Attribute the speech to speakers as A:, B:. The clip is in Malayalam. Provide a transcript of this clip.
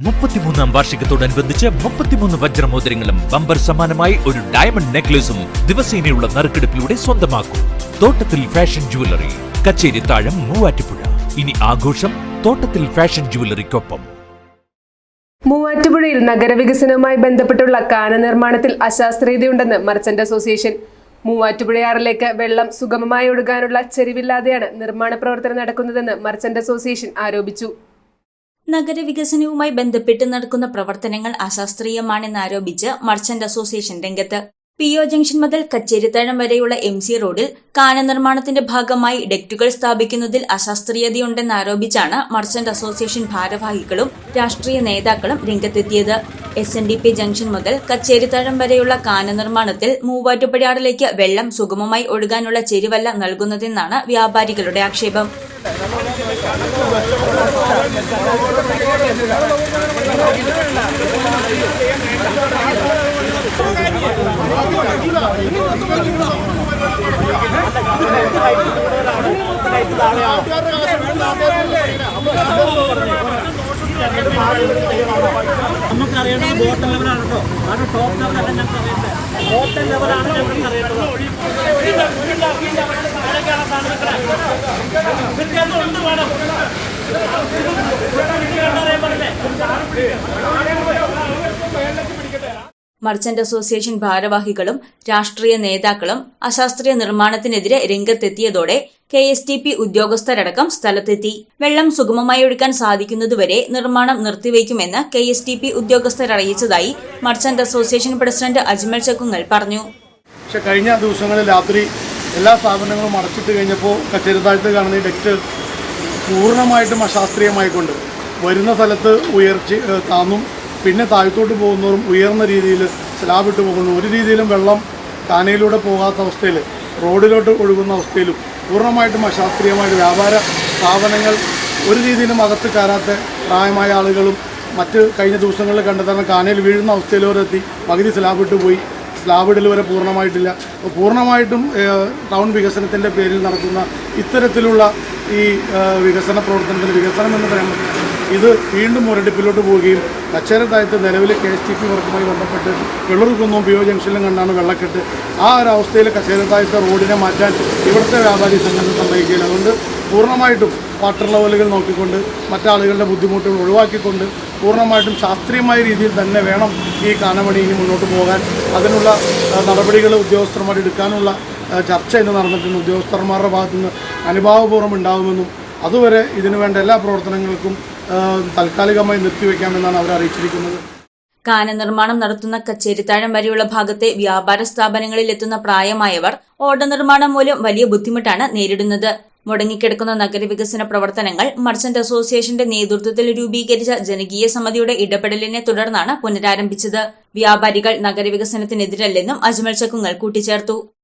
A: മുപ്പത്തിമൂന്നാം വാർഷികത്തോടനുബന്ധിച്ച് മുപ്പത്തിമൂന്ന് വജ്രമോതിരങ്ങളും ബമ്പർ സമാനമായി ഒരു ഡയമണ്ട് നെക്ലേസും ദിവസേനയുള്ള നറുക്കെടുപ്പിലൂടെ സ്വന്തമാക്കും. തോട്ടത്തിൽ ഫാഷൻ ജുവലറി കച്ചേരി താഴം മൂവാറ്റുപുഴ. ഇനി ആഘോഷം തോട്ടത്തിൽ ഫാഷൻ ജുവലറിക്കൊപ്പം
B: മൂവാറ്റുപുഴയിൽ നഗരവികസനവുമായി ബന്ധപ്പെട്ടുള്ള കാന നിർമ്മാണത്തിൽ അശാസ്ത്രീയതയുണ്ടെന്ന് മർച്ചന്റ് അസോസിയേഷൻ മൂവാറ്റുപുഴയാറിലേക്ക് വെള്ളം സുഗമമായി ഒഴുകാനുള്ള ചെരിവില്ലാതെയാണ് നിർമ്മാണ പ്രവർത്തനം നടക്കുന്നതെന്ന് മർച്ചന്റ് അസോസിയേഷൻ ആരോപിച്ചു.
C: നഗരവികസനവുമായി ബന്ധപ്പെട്ട് നടക്കുന്ന പ്രവർത്തനങ്ങൾ അശാസ്ത്രീയമാണെന്നാരോപിച്ച് മർച്ചന്റ് അസോസിയേഷൻ രംഗത്ത്. പി ഒ ജംഗ്ഷൻ മുതൽ കച്ചേരിത്താഴം വരെയുള്ള എം സി റോഡിൽ കാന നിർമ്മാണത്തിന്റെ ഭാഗമായി ഡെക്റ്റുകൾ സ്ഥാപിക്കുന്നതിൽ അശാസ്ത്രീയതയുണ്ടെന്നാരോപിച്ചാണ് മർച്ചന്റ് അസോസിയേഷൻ ഭാരവാഹികളും രാഷ്ട്രീയ നേതാക്കളും രംഗത്തെത്തിയത്. S N D P junction മുതൽ കച്ചേരിത്താഴം വരെയുള്ള കാന നിർമ്മാണത്തിൽ മൂവാറ്റുപുഴയാറിലേക്ക് വെള്ളം സുഗമമായി ഒഴുകാനുള്ള ചെരുവല്ല നൽകുന്നതെന്നാണ് വ്യാപാരികളുടെ ആക്ഷേപം.
D: നമുക്കറിയേണ്ടത് ബോട്ടം ലെവലാണ് കേട്ടോ അത് ടോപ്പ് ലെവലല്ല ഞങ്ങൾക്ക് അറിയേണ്ടത് ബോട്ടം ലെവലാണ് ഞങ്ങൾക്ക് അറിയേണ്ടത് വ്യത്യാസം ഉണ്ട് വേണം
C: മർച്ചന്റ് അസോസിയേഷൻ ഭാരവാഹികളും രാഷ്ട്രീയ നേതാക്കളും അശാസ്ത്രീയ നിർമ്മാണത്തിനെതിരെ രംഗത്തെത്തിയതോടെ കെ എസ് ടി പി ഉദ്യോഗസ്ഥരടക്കം സ്ഥലത്തെത്തി. വെള്ളം സുഗമമായി ഒഴുക്കാൻ സാധിക്കുന്നതുവരെ നിർമ്മാണം നിർത്തിവെക്കുമെന്ന് കെ എസ് ടി പി ഉദ്യോഗസ്ഥർ അറിയിച്ചതായി merchant association president Ajmal Chakkungal പറഞ്ഞു.
E: പക്ഷെ കഴിഞ്ഞ ദിവസങ്ങളിൽ രാത്രി എല്ലാ സ്ഥാപനങ്ങളും അടച്ചിട്ട് കഴിഞ്ഞപ്പോൾ കച്ചേരിത്താഴത്ത് കാണുന്ന ഈ ഡെക്റ്റ് പൂർണമായിട്ടും അശാസ്ത്രീയമായിക്കൊണ്ട് വരുന്ന സ്ഥലത്ത് ഉയർച്ച താന്നും പിന്നെ താഴ്ത്തോട്ട് പോകുന്നവരും ഉയർന്ന രീതിയിൽ സ്ലാബ് ഇട്ട് പോകുന്നു ഒരു രീതിയിലും വെള്ളം കാനയിലൂടെ പോകാത്ത അവസ്ഥയിൽ റോഡിലോട്ട് ഒഴുകുന്ന അവസ്ഥയിലും പൂർണമായിട്ടും അശാസ്ത്രീയമായിട്ട് വ്യാപാര സ്ഥാപനങ്ങൾ ഒരു രീതിയിലും അകത്ത് കയറാത്ത പ്രായമായ ആളുകളും മറ്റ് കഴിഞ്ഞ ദിവസങ്ങളിൽ കണ്ടെത്താൻ കാനയിൽ വീഴുന്ന അവസ്ഥയിലോരെത്തി പകുതി സ്ലാബ് ഇട്ട് പോയി സ്ലാബ് ഇടൽ വരെ പൂർണമായിട്ടില്ല. പൂർണമായിട്ടും ടൗൺ വികസനത്തിന്റെ പേരിൽ നടക്കുന്ന ഇത്തരത്തിലുള്ള ഈ വികസന പ്രവർത്തനത്തിന് വികസനം എന്ന് പറയാൻ ഇത് വീണ്ടും മുരടിപ്പിലോട്ട് പോവുകയും കച്ചേരത്തായത്ത് നിലവിൽ കെ എസ് ടി പി വർക്കുമായി ബന്ധപ്പെട്ട് വെള്ളൂർക്കുന്നും പി ഒ ജംഗ്ഷനിലും കണ്ടാണ് വെള്ളക്കെട്ട്. ആ ഒരു അവസ്ഥയിൽ കച്ചേരത്തായത്തെ റോഡിനെ മാറ്റാൻ ഇവിടുത്തെ വ്യാപാരി സംഘടന സമ്മതിക്കുകയില്ല. അതുകൊണ്ട് പൂർണമായിട്ടും വാട്ടർ ലെവലുകൾ നോക്കിക്കൊണ്ട് മറ്റാളുകളുടെ ബുദ്ധിമുട്ടുകൾ ഒഴിവാക്കിക്കൊണ്ട് പൂർണമായിട്ടും ശാസ്ത്രീയമായ രീതിയിൽ തന്നെ വേണം ഈ കാനമണി ഇനി മുന്നോട്ട് പോകാൻ. അതിനുള്ള നടപടികൾ ഉദ്യോഗസ്ഥർമാർ എടുക്കാനുള്ള ചർച്ച ഇന്ന് നടന്നിട്ടുണ്ട് ഉദ്യോഗസ്ഥന്മാരുടെ ഭാഗത്തു നിന്ന് അനുഭാവപൂർവം ഉണ്ടാകുമെന്നും അതുവരെ ഇതിനു വേണ്ട എല്ലാ പ്രവർത്തനങ്ങൾക്കും താൽക്കാലികമായി നിർത്തിവെക്കാമെന്നാണ് അവർ അറിയിച്ചിരിക്കുന്നത്.
C: കാന നിർമ്മാണം നടത്തുന്ന കച്ചേരിത്താഴം വരെയുള്ള ഭാഗത്തെ വ്യാപാര സ്ഥാപനങ്ങളിൽ എത്തുന്ന പ്രായമായവർ ഓട നിർമ്മാണം മൂലം വലിയ ബുദ്ധിമുട്ടാണ് നേരിടുന്നത്. മുടങ്ങിക്കിടക്കുന്ന നഗരവികസന പ്രവർത്തനങ്ങൾ മർച്ചന്റ് അസോസിയേഷന്റെ നേതൃത്വത്തിൽ രൂപീകരിച്ച ജനകീയ സമിതിയുടെ ഇടപെടലിനെ തുടർന്നാണ് പുനരാരംഭിച്ചത്. വ്യാപാരികൾ നഗരവികസനത്തിനെതിരല്ലെന്നും അജ്മൽ ചക്കുങ്ങൾ കൂട്ടിച്ചേർത്തു.